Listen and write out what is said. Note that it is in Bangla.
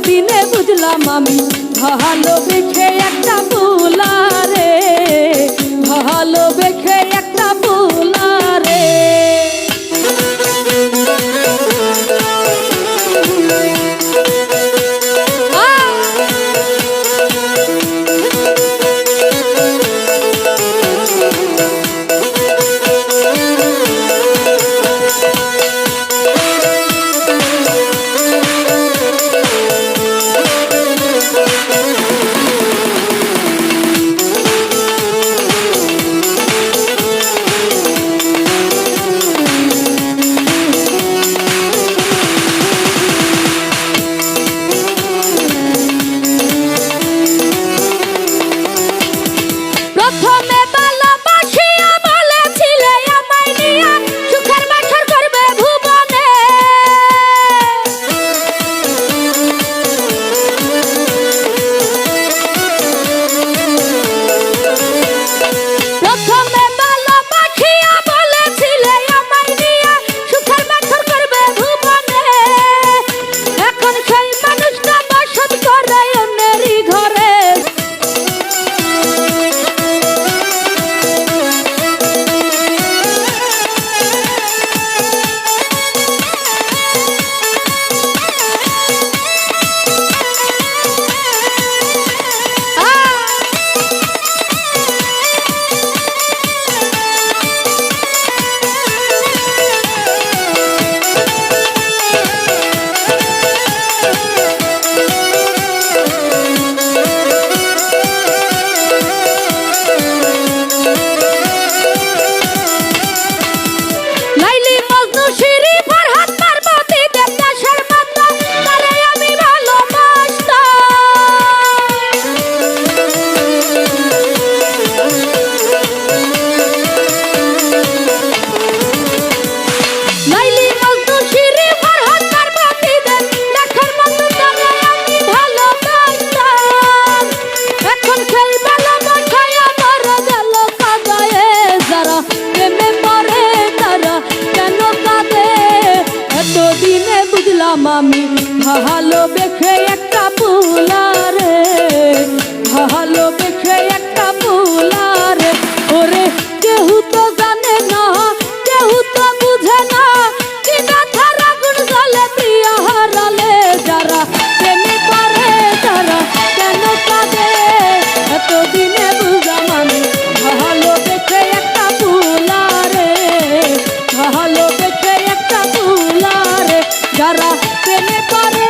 সেদিনে বুঝলাম আমি ভালো বেখে একটা বুলারে ভালো বেখে ভালোবেসে একটা পুলা পেলে পারে